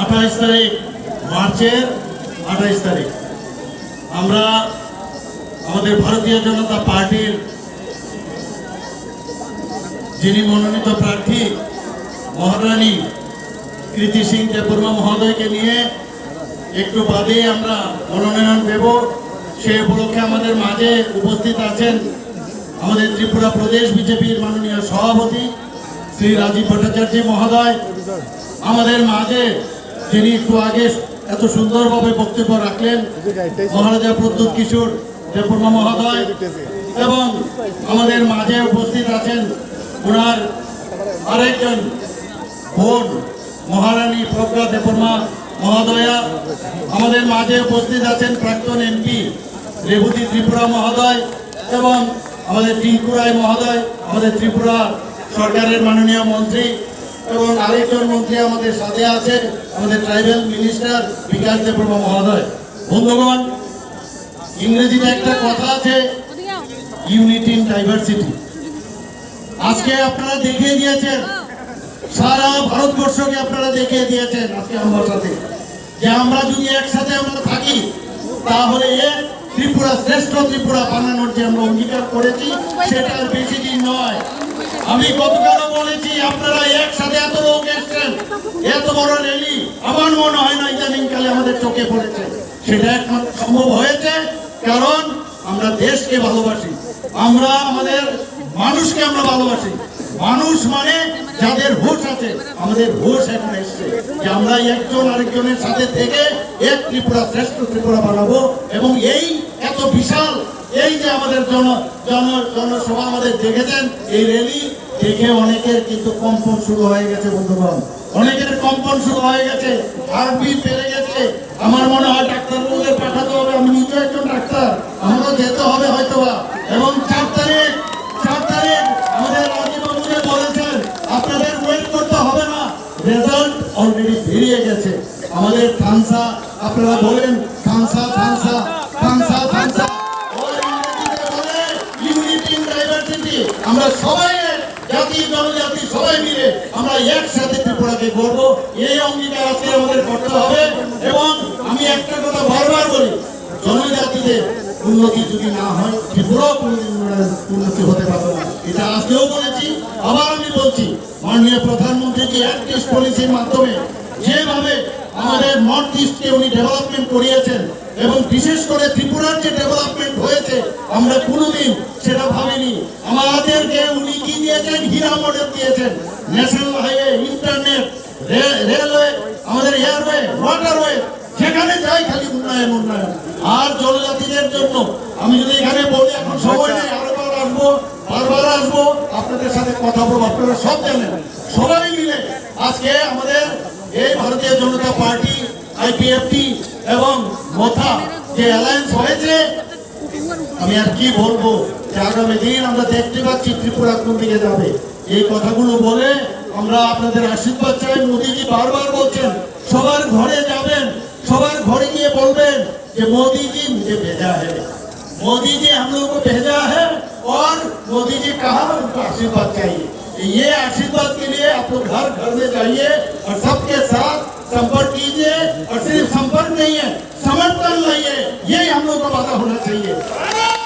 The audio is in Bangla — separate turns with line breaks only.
আঠাইশ তারিখ, মার্চের আঠাইশ তারিখ। আমরা আমাদের ভারতীয় জনতা পার্টির যিনি মনোনীত প্রার্থী, মহারানী কৃতি সিং দেববর্মা মহোদয়কে নিয়ে একটু বাদে আমরা মনোনয়ন দেব। সে উপলক্ষে আমাদের মাঝে উপস্থিত আছেন আমাদের ত্রিপুরা প্রদেশ বিজেপির মাননীয় সভাপতি শ্রী রাজীব ভট্টাচার্য মহোদয়, আমাদের মাঝে যিনি একটু আগে এত সুন্দরভাবে বক্তব্য রাখলেন, মহারাজা প্রদ্যুৎ কিশোর দেববর্মা মহোদয় এবং আমাদের মাঝে উপস্থিত আছেন ওনার আরেকজন বোন, মহারানী প্রজ্ঞা দেববর্মা মহোদয়া। আমাদের মাঝে উপস্থিত আছেন প্রাক্তন এমপি রেবতী ত্রিপুরা মহোদয় এবং আমাদের টিঙ্কু রায় মহোদয়, আমাদের ত্রিপুরা সরকারের মাননীয় মন্ত্রী এবং আরেকজন মন্ত্রী আমাদের সাথে আছেন, আমাদের ট্রাইবেল মিনিস্টার বিকাশ দেববর্মা মহোদয়। বন্ধুগণ, ইংরেজিতে একটা কথা আছে, ইউনিটি ইন ডাইভার্সিটি। আজকে আপনারা দেখিয়ে দিয়েছেন, সারা ভারতবর্ষকে আপনারা দেখিয়ে দিয়েছেন আজকে আমার সাথে। যে আমরা যদি একসাথে আমরা থাকি, তাহলে ত্রিপুরা, শ্রেষ্ঠ ত্রিপুরা বানানোর যে আমরা অঙ্গীকার করেছি, সেটা আর বেশি দিন নয়। আমি গতকালও বলেছি, আপনারা একসাথে এত লোক এসছেন, এত বড় র্যালি। আমার মনে হয় না ইদানিং কালে আমাদের চোখে পড়েছে। সেটা একমাত্র সম্ভব হয়েছে, কারণ আমরা দেশকে ভালোবাসি। আমরা আমাদের মানুষকে আমরা ভালোবাসি। মানুষ মানে যাদের হোশ আছে, আমাদের হোশ এখন এসছে যে আমরা একজন আরেকজনের সাথে থেকে এক ত্রিপুরা শ্রেষ্ঠ ত্রিপুরা বানাবো এবং এই এত বিশাল এই যে আমাদের জন জন, জনসভা আমাদের দেখেছেন, এই র্যালি দেখে অনেকের কিন্তু কম্পন শুরু হয়ে গেছে, বন্ধুগণ। অনেকের কম্পন শুরু হয়ে গেছে হার্টবিট বেড়ে গেছে। আমার মনে হয় ডাক্তারবাবুদের পাঠাতে হবে, আমি নিজে একজন ডাক্তার, আমারও যেতে হবে হয়তোবা। এবং চার তারিখ চার তারিখ আমাদের রাজীববাবুকে বলেছেন, আপনাদের ওয়েট করতে হবে না রেজাল্ট অলরেডি বেরিয়ে গেছে। আমাদের থানসা, আপনারা বলেন থানসা থানসা থানসা আমরা সবাই জাতি, জনজাতি, সবাই মিলে আমরা একসাথে ত্রিপুরাকে গড়বো। এই অঙ্গীকার আজকে আমাদের করতে হবে এবং আমি একটা কথা বারবার বলি জনজাতিদের উন্নতি যদি না হয় ত্রিপুরাও কোনোদিন উন্নতি হতে পারবে না। এটা আজকেও বলেছি, আবার আমি বলছি, মাননীয় প্রধানমন্ত্রী যে অ্যাক্ট ইস্ট পলিসির মাধ্যমে যেভাবে আমাদের নর্থ ইস্টকে উনি ডেভেলপমেন্ট করিয়েছেন এবং বিশেষ করে ত্রিপুরার যে ডেভেলপমেন্ট হয়েছে, আমরা কোনোদিন সেটা ভাবিনি। দিয়েছেন, হীরা মডেল দিয়েছেন। ন্যাশনাল হাইওয়ে ইন্টারনেট রেলওয়ে আমাদের এয়ারওয়ে ওয়াটারওয়ে যেখানে যাই খালি উন্নয়ন উন্নয়ন। আর জনজাতিদের জন্য, আমি যদি এখানে বলি, এখন সময় নেই আরেকবার আসব, বারবার আসব, আপনাদের সাথে কথা বলব, আপনারা সব জানেন। সবাই মিলে আজকে আমাদের এই ভারতীয় জনতা পার্টি আইপিএফটি এবং মোথা যে অ্যালায়েন্স হয়েছে, আমি আর কি বলব? যে আগামী দিন আমরা দেখতে পাচ্ছি ত্রিপুরা কোন দিকে যাবে এই কথাগুলো বলে আমরা আপনাদের আশীর্বাদ চাই মোদীজি বারবার বলছেন সবার ঘরে যাবেন সবার ঘরে গিয়ে বলবেন कि मोदी जी मुझे भेजा है मोदी जी हम लोग को भेजा है और मोदी जी कहा उनको आशीर्वाद चाहिए ये आशीर्वाद के लिए आप लोग घर घर में जाइए और सबके साथ संपर्क कीजिए और सिर्फ संपर्क नहीं है समर्थन लाइए ये हम लोग का वादा होना चाहिए